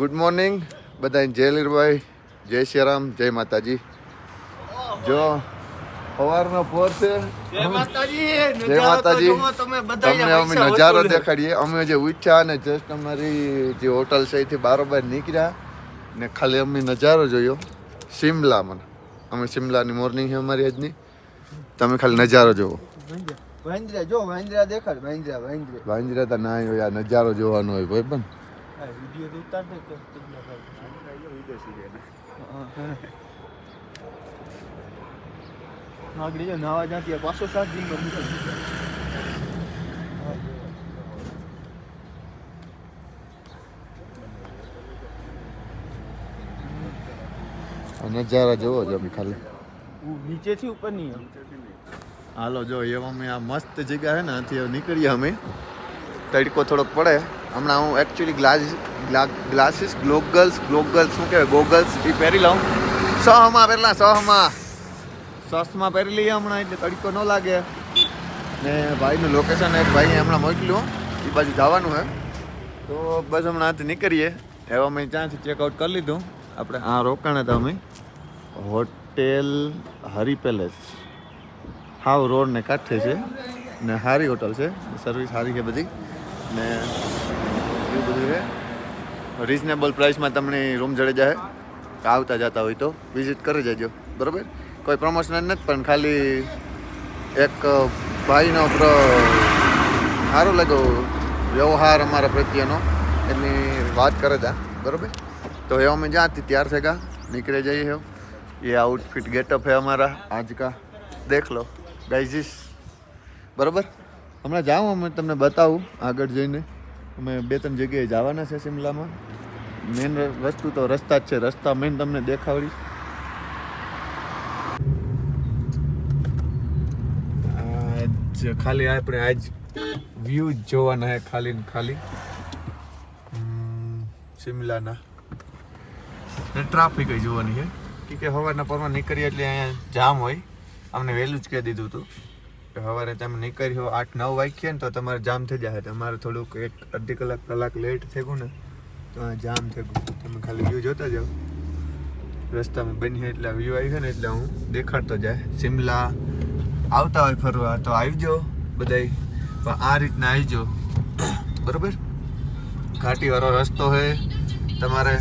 Good morning બધા જય લીરભાઈ જય શ્રીરામ જય માતાજી. જો સવારનો પોર છે. જય માતાજી તમને અમે નજારો દેખાડીએ. અમે જે ઉઠ્યા અને જસ્ટ અમારી જે હોટલ છે એથી બારોબાર નીકળ્યા ને ખાલી અમે નજારો જોયો. શિમલા મને. અમે શિમલાની મોર્નિંગ છે અમારી આજની. તમે ખાલી નજારો જોવો. વાંદરા જો વાંદરા દેખાડ વાંદરા વાંદરા વાંજરા તો ના હોય આ નજારો જોવાનો હોય કોઈ પણ. વિડિયો તો ઉતાર દે કે આગળ જો નાવા જાતી પાછો સાત દિન આ નજારા જોવો જો અમે ખાલી. નીચેથી ઉપર નહીં. હાલો જો એવા અમે આ મસ્ત જગ્યા છે ને આથી હવે નીકળીએ અમે. તડકો થોડોક પડે. હમણાં હું actually glass glasses goggles goggles શું કહેવાય ગોગલ્સ એ પહેરી લઉં. સહમાં પહેરલા, સહમાં. સસમાં પહેરી લઈએ હમણાં, એટલે તડકો ન લાગે. ને ભાઈનું લોકેશન એક ભાઈએ હમણાં મોકલ્યું. એ બાજુ જવાનું હે. તો બસ હમણાં આથી નીકળીએ. એવા અમે ત્યાંથી ચેકઆઉટ કરી લીધું. આપણે આ રોકાણ હતા અમે. Hotel Hari Palace. હાવ રોડ ને કાંઠે છે. ને સારી હોટલ છે. સર્વિસ સારી છે બધી. ને એવું બધું છે રિઝનેબલ પ્રાઇસમાં તમને રૂમ જડે જાય આવતા જતા હોય તો વિઝિટ કરી જજો બરાબર કોઈ પ્રમોશન નથી પણ ખાલી એક ભાઈનો પ્ર- સારું લાગ્યો વ્યવહાર અમારા પ્રત્યેનો એની વાત કરે હતા બરાબર તો એ અમે જ્યાંથી તૈયાર થયા નીકળે જઈએ હો ये आउटफिट गेटअप है हमारा आज का देख लो गाइजिस બરાબર હમણાં જાઉં અમે તમને બતાવું આગળ જઈને અમે બે ત્રણ જગ્યાએ જવાના છે શિમલામાં. મેન વસ્તુ તો રસ્તા જ છે. રસ્તા મેઇન તમને દેખાવડી ખાલી આપણે આજ વ્યૂ જોવાના હે ખાલી ને ખાલી. શિમલાના. ને ટ્રાફિક જોવાની છે કે હવાના પરમાં નીકળીએ એટલે અહીંયા જામ હોય. અમને વહેલું જ કહી દીધું હતું સવારે તમે નીકળ્યો આઠ, નવ વાગ્યે ને તો તમારે જામ થઈ જાય. તમારે થોડુંક એક અડધી કલાક કલાક લેટ થઈ ગયું ને, તો જામ થઈ ગયું. તમે ખાલી વ્યૂ જોતા જાઓ. રસ્તામાં બની એટલે વ્યૂ આવી ગયો ને, એટલે હું દેખાડતો જાય. શિમલા આવતા હોય ફરવા, તો આવજો બધાય. પણ આ રીતના આવજો. બરોબર? ઘાટીવાળો રસ્તો છે. તમારે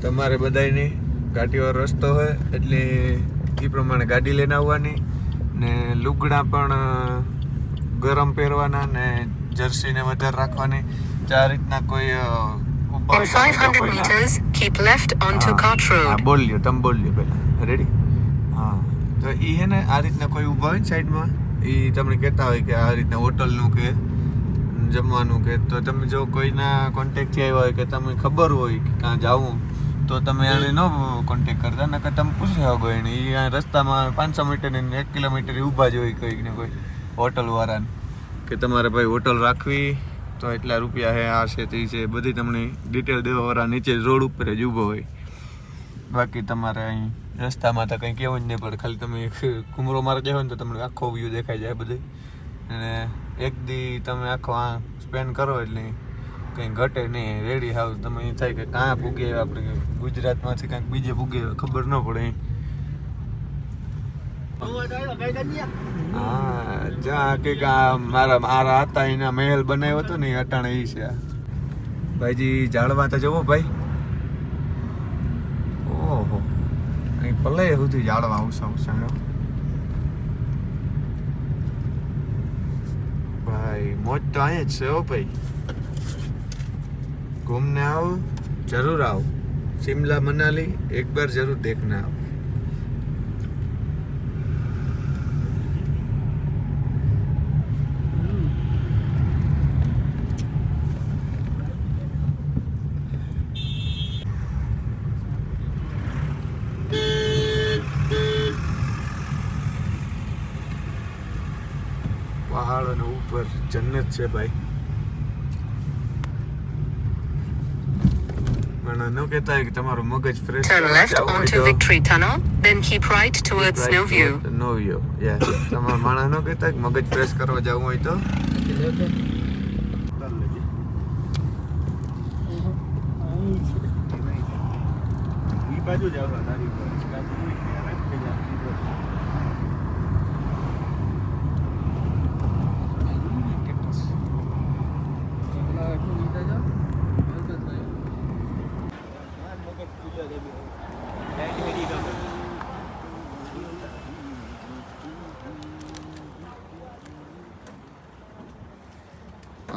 તમારે બધાયને ઘાટીવાળો રસ્તો હોય એટલે એ પ્રમાણે ગાડી લઈને આવવાની ને લુગડા પણ ગરમ પહેરવાના ને જર્સીને વધારે રાખવાની. ચાર રીતના કોઈ અ, હોય 500 કોઈ ના- meters, keep left onto હા, Cart હા Road. બોલ લ્યો તમે બોલ લ્યો પહેલા. રેડી હા. તો એ હે ને આ રીતના કોઈ ઊભા હોય ને સાઈડમાં? એ તમને કહેતા હોય કે આ રીતના હોટલનું કે જમવાનું કે. તો તમે જો કોઈના કોન્ટેક્ટથી આવ્યા હોય કે તમને ખબર હોય કે ક્યાં જાવું તો તમે એને ન કોન્ટેક કરતા, નકર તમે પૂછી શકો એને એ રસ્તામાં પાંચસો મીટર ને એક કિલોમીટર ઊભા જ હોય કંઈક ને કોઈ હોટલવાળાને કે તમારે ભાઈ હોટલ રાખવી, તો એટલા રૂપિયા છે આ છે, તે છે, બધી તમને ડિટેલ દેવાવાળા નીચે રોડ ઉપર જ ઊભો હોય. બાકી તમારે અહીં રસ્તામાં તો કંઈ કહેવું જ નહીં પડે. ખાલી તમે કુમરો મારે હોય ને તો તમને આખો વ્યૂ દેખાઈ જાય બધું. અને એક દી તમે આખો આ સ્પેન્ડ કરો એટલે કંઈ ઘટે નહીં, રેડી હાઉસ, તમે એ થાય કે કાં ભૂગે આપણે ગુજરાતમાંથી કાંઈક બીજે ભૂગે ખબર ન પડે હા, જ્યાં કે આ મારા મારા હતા, એના મહેલ બનાવ્યો હતો ને અટાણે એ છે. ભાઈજી જાળવા તો જવો ભાઈ ઓહો, અહીં પલે સુધી જાળવા આવશે આવશે. ભાઈ, મોજ તો અહીંયા જ છે હો ભાઈ ઘૂમને આવો, જરૂર આવો. શિમલા મનાલી એક બાર જરૂર દેખને આવો. પહાડોને ઉપર જન્નત છે ભાઈ. Turn left onto Victory Tunnel, then keep right towards keep right Snowview. Towards Snowview, yes. Yeah. Estamos en Mogues no, Fresh, carro ya un poquito.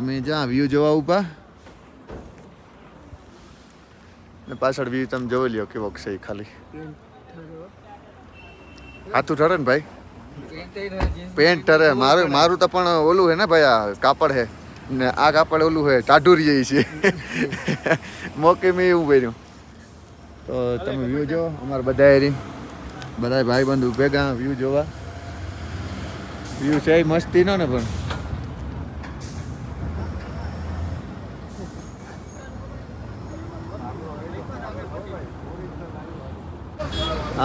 અમે જ્યાં વ્યૂ જોવા ઊભા. ને પાછળ વ્યૂ તમે જોઈ લ્યો કેવો છે ખાલી. હાથું ઠરે ને ભાઈ? પેન્ટ ઠરે. મારું મારું તો પણ ઓલું હે ને ભાઈ, આ કાપડ હે. ને આ કાપડ ઓલું હે, ટાઢુરી જેવી છે. મોકે મેં એવું બન્યું તો તમે વ્યૂ જો, અમારા બધા એરી બધા ભાઈ બંધુ ભેગા વ્યૂ જોવા. વ્યૂ છે મસ્તી નો ને પણ.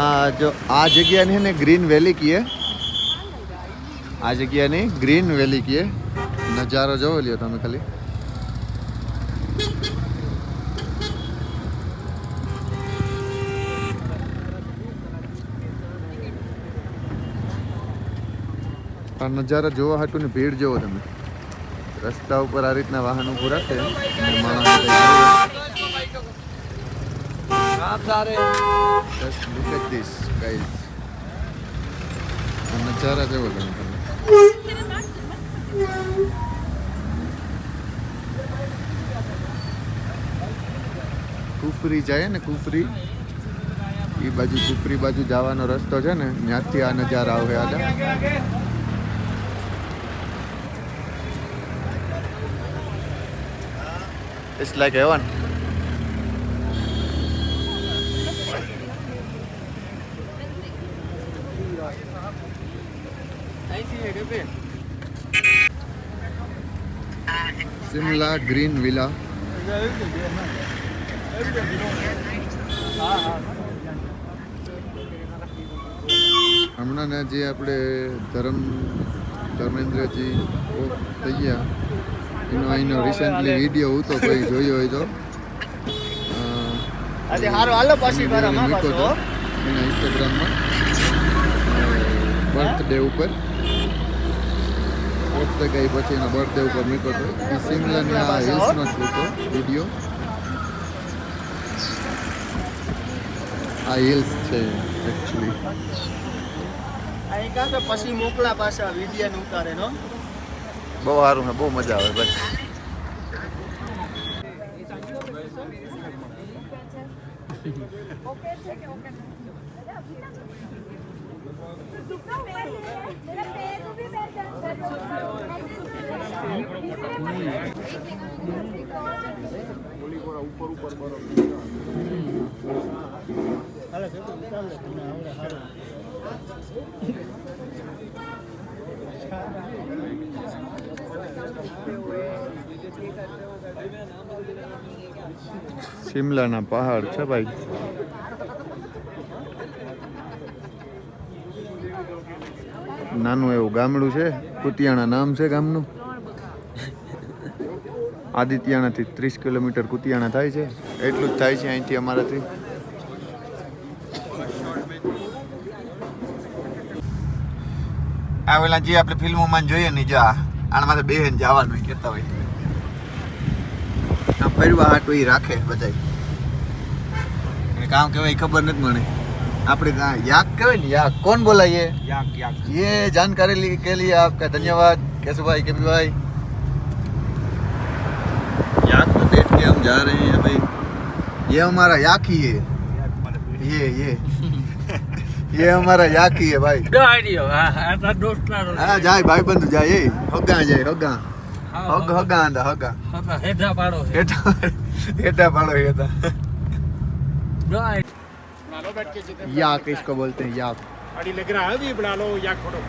આ જો આ જગ્યાને છે ને ગ્રીન વેલી કીએ આ જગ્યાની ગ્રીન વેલી કીએ નજારો જોવો લ્યો તમે ખાલી. આ નજારા જોવા હાટું ને ભીડ જોવો તમે. રસ્તા ઉપર આ રીતના વાહનો પૂરા છે Just look at this, guys. આ નજારા જોવો તમે. કુફરી જાય ને કુફરી એ બાજુ કુફરી બાજુ જવાનો રસ્તો છે ને ત્યાંથી આ નજારા આવે આડા It's like heaven. Simla Green Villa હમણાં ને જે આપણે ધર્મ ધર્મેન્દ્રજી થઈ ગયા એનો અહીંનો રિસેન્ટલી વીડિયો હતો કોઈ જોયો હોય તો. આજે હારો હાલો પાછી મારા માં પાછો એના ઇન્સ્ટાગ્રામમાં બર્થડે ઉપર. ઓફ થઈ ગઈ પછી એના બર્થડે ઉપર મૂક્યો હતો. એ સિમલાની આ હિલ્સનો જ હતો વીડિયો આ હિલ્સ છે એકચ્યુઅલી અહીં કાં તો પછી મોકલા પાછા વીડિયો ને ઉતારે નો બહુ સારું છે બહુ મજા આવે ભાઈ. શિમલાના પહાડ છે ભાઈ. નાનું એવું ગામડું છે. કુતિયાણા નામ છે ગામનું. આદિત્યાણાથી ત્રીસ કિલોમીટર કુતિયાણા થાય છે. એટલું જ થાય છે અહીંથી અમારાથી. આ પેલા જે આપણે ફિલ્મોમાં જોઈએ ને જા, આના માથે બેહેન જવાનું કહેતા હોય. ફરવા હાટું એ રાખે બધા કામ કહેવાય ખબર નથી મને આપણે ત્યાં યાક કહેવાય ને યાક કોણ બોલા ये યાક યાક ये जानकारी ली- के लिए आपका धन्यवाद कैसे भाई के भाई याक में बैठ के हम जा रहे हैं भाई ये हमारा याक ही है ये ये ये हमारा याक ही है भाई હા જાય ભાઈ બંધ જાય એ હગા જાય હગા હગ હગા આંદા હગા હેઠા याक तो इसको बोलते हैं याक अड़ी लग रहा है भी बना लो याक फ़ोटो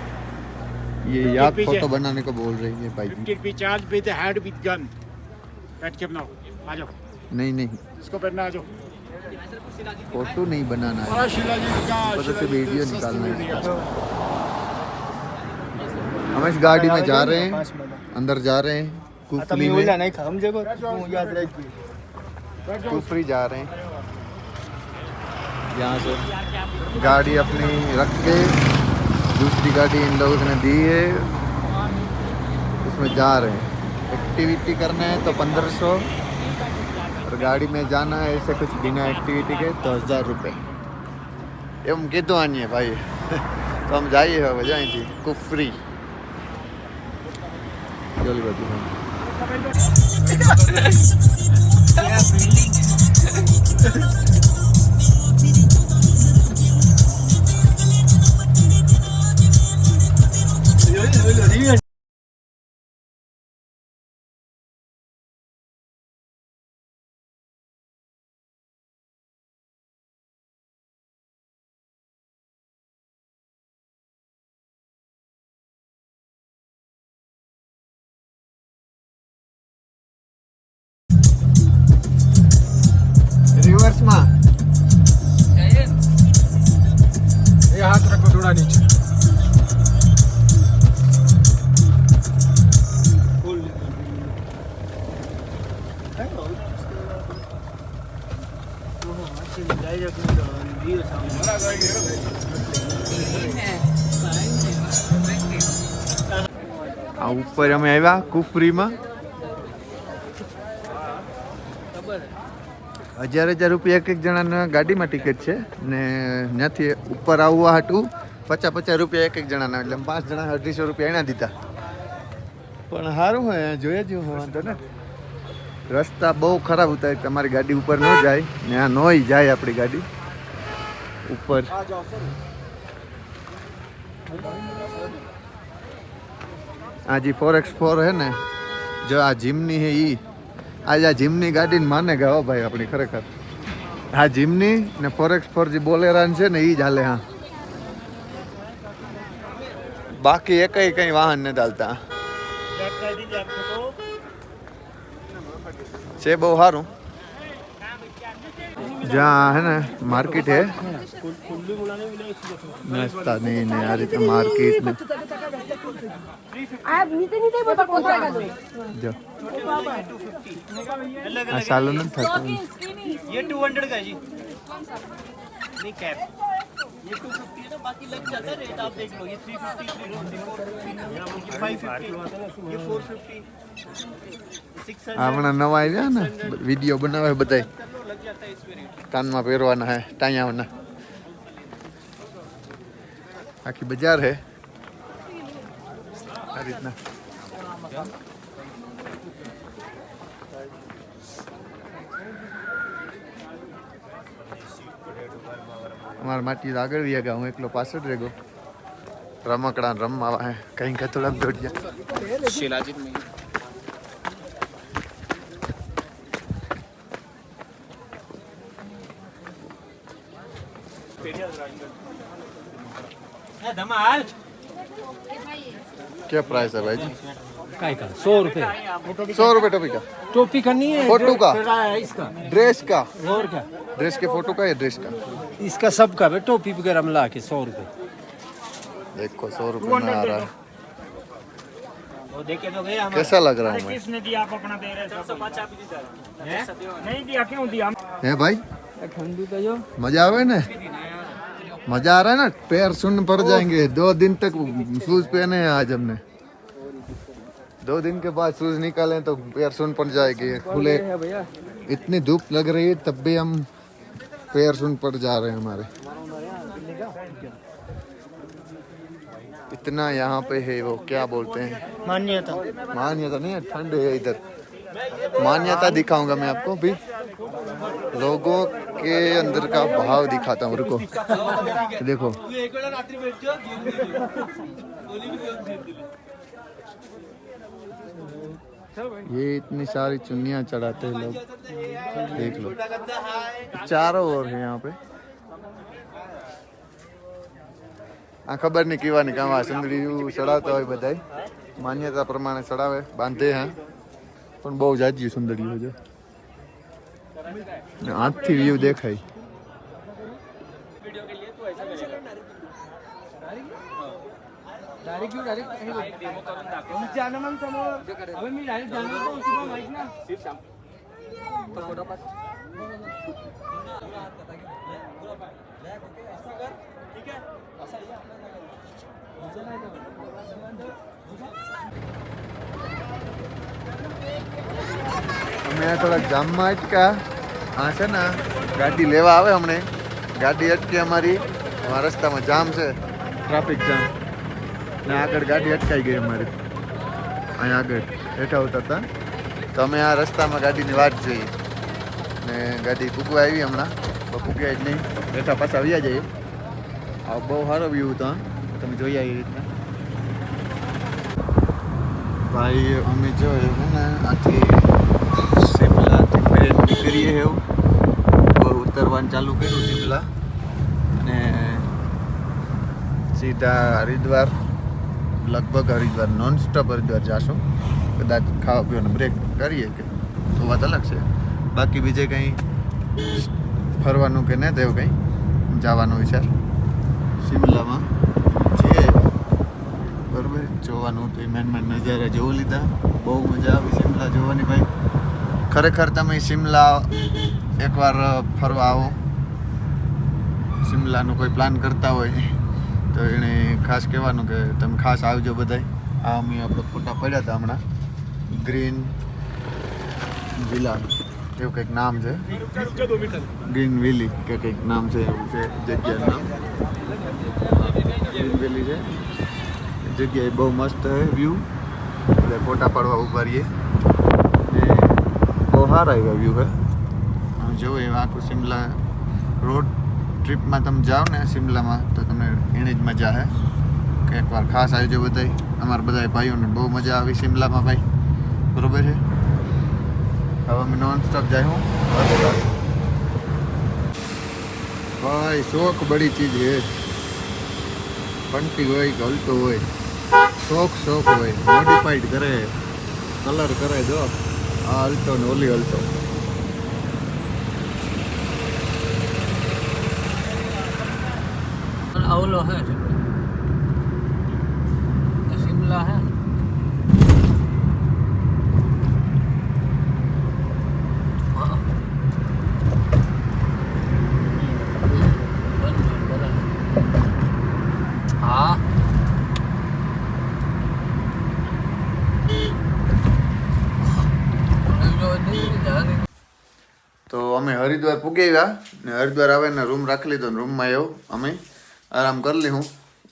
ये याक फ़ोटो बनाने को बोल रही है भाई। विकेट भी charge with head with gun बैठ के बनाओ आ जाओ। नहीं नहीं। इसको पहनना आ जाओ। फ़ोटो नहीं बनाना है। बस से वीडियो निकालना है। हम इस गाड़ी में जा रहे हैं। अंदर जा रहे हैं कुफरी में। कुफरी जा रहे हैं। यहाँ से गाड़ी अपनी रख के दूसरी गाड़ी इन लोगों ने दी है उसमें जा रहे हैं एक्टिविटी करना है तो पंद्रह सौ और गाड़ी में जाना है ऐसे कुछ बिना एक्टिविटी के तो हज़ार रुपये એમ કીધું આનીએ ભાઈ તો આમ જઈએ હવે જાય કુફરી જોલી બાજુ રિવર્સમાં એ હાથ રાખો ડોળા નીચે ઉપર અમે આવ્યા કુફરીમાં. હજાર હજાર રૂપિયા એક એક જણાના ગાડીમાં ટિકિટ છે ને ત્યાંથી ઉપર આવવા હતું પચાસ પચાસ રૂપિયા એક એક જણાના, એટલે પાંચ જણા અઢીસો રૂપિયા એના દીધા. પણ સારું હોય જોઈએ જ વાંધો ને રસ્તા બહુ ખરાબ હતા તમારી ગાડી ઉપર ન જાય, ને આ નોય જાય આપણી ગાડી. ઉપર. આ જે ફોર એક્સ ફોર હે ને જો આ જીમની હે ઈ. આજે આ જીમની ગાડીને માને ગયા હો ભાઈ આપણી ખરેખર. આ જીમની ને ફોર એક્સ ફોર જે બોલેરાન છે ને ઈ જ હાલે હા. બાકી એકય કઈ વાહન નથી હાલતા. છે બહુ સારું. જ્યાં હે ને માર્કેટ હે નાસ્તા નહીં ને આ રીતે માર્કેટ ને आप नीचे नीचे बता कोता का જો આ સાલું નથી થતું ये टू हंड्रेड का है जी नहीं कैप ये टू फिफ्टी है ना बाकी लग जाता है रेट आप देख लो ये three fifty three fifty four fifty five fifty ये फोर फिफ्टी सिक्स હમણાં નવા આવ્યા ને વિડીયો બનાવે બધાય लग जाता है इसमें रेट કાનમાં પહેરવાના હે ટાયાઓના આખી બજાર હે આ રીતના અમારા માટી આગળ વ્યા ગયા હું એકલો પાછળ રહી ગયો રમકડા ને રમવા હે કઈ કઈ થોડા દોડ્યા शिलाजीत में धमाल क्या प्राइस है भाई जी काय का सौ रुपए सौ रुपये टोपी का टोपी करनी है फोटो का? फिर आया इसका ड्रेस का और क्या ड्रेस के फोटो का या ड्रेस का इसका सब का है टोपी वगैरह मिला के सौ रुपए। देखो सौ रुपये में आ रहा है। वो देखे तो गए कैसा लग रहा है किसने दिया? आप अपना दे रहे हैं नहीं दिया क्यों दिया? है भाई? ठंडू का जो मज़ा आवे ना? मज़ा आ रहा है ना? पैर सुन पड़ जाएँगे। दो दिन तक शूज़ पहने हैं आज हमने। दो दिन के बाद शूज़ निकाले तो पैर सुन पड़ जाएगी। खुले। इतनी धूप लग रही है तब भी हम पैर सुन पड़ जा रहे हैं हमारे। इतना यहाँ पे है वो क्या बोलते हैं? मान्यता। मान्यता नहीं है ठंड है इधर। मान्यता दिखाऊँगा मैं आपको भी। लोगों के अंदर का भाव दिखाता हूँ रुको। देखो। ये इतनी सारी चुन्नियां चढ़ाते हैं लोग देख लो चारों ओर है यहाँ पे આ ખબર નહીં કેવાની કામ આ સુંદરીયું ચડાવતા હોય બધાય માન્યતા પ્રમાણે ચડાવે બાંધે હા પણ બહુ જાજી સુંદરીઓ છે ને આંખથી વ્યૂ દેખાય डायरेक्ट क्यों डायरेक्ट नीचे आना मग समोर अबे मी डायरेक्ट जाणार होतो उसी माहित ना અમે આ થોડાક જામમાં અટકા આ છે ને ગાડી લેવા આવે હમણે ગાડી અટકી અમારી આ રસ્તામાં જામ છે ટ્રાફિક જામ ને આગળ ગાડી અટકાઈ ગઈ અમારી. અહીંયા આગળ હેઠા ઉતરતા તો અમે આ રસ્તામાં ગાડીની વાટ જોઈએ ને ગાડી કૂકવા આવી હમણાં. કૂક્યા જ નહીં. હેઠા પાછા આવ્યા જઈએ. આ બહુ સારો વ્યૂ તો તમે જોઈ આવી રીતના. ભાઈ, અમે જોઈએ ને આથી શિમલાથી ટ્રેન નીકળીએ એવું. ઉતરવાનું ચાલુ કર્યું શિમલા. અને સીધા હરિદ્વાર. લગભગ હરિદ્વાર નોન સ્ટોપ હરિદ્વાર જાશો. કદાચ ખાવા પીવાનો બ્રેક કરીએ કે તો વાત અલગ છે. બાકી બીજે કંઈ ફરવાનું કે નહીં તેવું કંઈ? જવાનો વિચાર? શિમલામાં છે બરાબર જોવાનું તો મેન મેન નજારા જોવું લીધા. બહુ મજા આવી શિમલા જોવાની ભાઈ. ખરેખર તમે શિમલા એકવાર ફરવા આવો. શિમલાનો કોઈ પ્લાન કરતા હોય તો એણે ખાસ કહેવાનું કે તમે ખાસ આવજો બધાય. આ અમે આપણે ફોટા પડ્યા હતા હમણાં. ગ્રીન વિલા એવું કંઈક નામ છે. ગ્રીન વિલી કે કંઈક નામ છે એવું છે, જગ્યાનું નામ. ગ્રીન વિલી છે. જગ્યાએ બહુ મસ્ત છે વ્યૂ એટલે ફોટા પાડવા ઊભા રહીએ. ને બહુ સારા એવા વ્યૂ છે. આમ જો એવા આખું શિમલા રોડ ટ્રીપમાં તમે જાઓ ને શિમલામાં તો તમને એણે જ મજા આવે કે એકવાર ખાસ આવજો બધાય. અમારા બધા ભાઈઓને બહુ મજા આવી શિમલામાં ભાઈ. બરોબર છે? હવે અમે નોન સ્ટોપ જાય હું. ભાઈ, શોખ બડી ચીજ હે. પંટી હોય કે હલતો હોય. શોખ શોખ હોય. મોડિફાઈડ કરે. કલર કરે જો. આ હલતો ને ઓલી હલતો. ઓલો હે શિમલા હે તો અમે હરિદ્વાર પૂગી ગયા ને હરિદ્વાર આવે ને રૂમ રાખી લીધો ને રૂમમાં એવું અમે. આરામ કરી લઈશું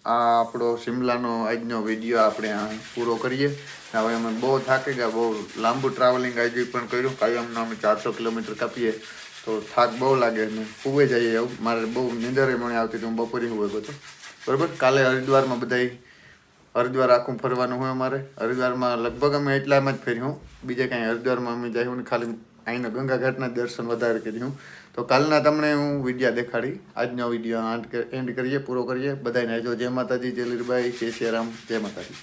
આ આપણો શિમલાનો આજનો વીડિયો આપણે પૂરો કરીએ. હવે અમે બહુ થાકી ગયા, બહુ લાંબુ ટ્રાવેલિંગ આજે પણ કર્યું. કાયમનો અમે ચારસો કિલોમીટર કાપીએ. તો થાક બહુ લાગે અને ખૂબ જઈએ એવું. મારે બહુ નીંદરે મને આવતી હું બપોરે હું બધું બરાબર? કાલે હરિદ્વારમાં બધાય હરિદ્વાર આખું ફરવાનું હોય અમારે. હરિદ્વારમાં લગભગ અમે એટલામાં જ ફર્યું. બીજે કાંઈ હરિદ્વારમાં અમે જયું ને ખાલી અહીંના ગંગા ઘાટના દર્શન વધારે કર્યું. તો કાલના તમને હું વિડીયા દેખાડી. આજનો વીડિયો એન્ડ કરીએ, પૂરો કરીએ. બધાને જો જય માતાજી, જય લીરબાઈ જય શ્રી રામ જય માતાજી.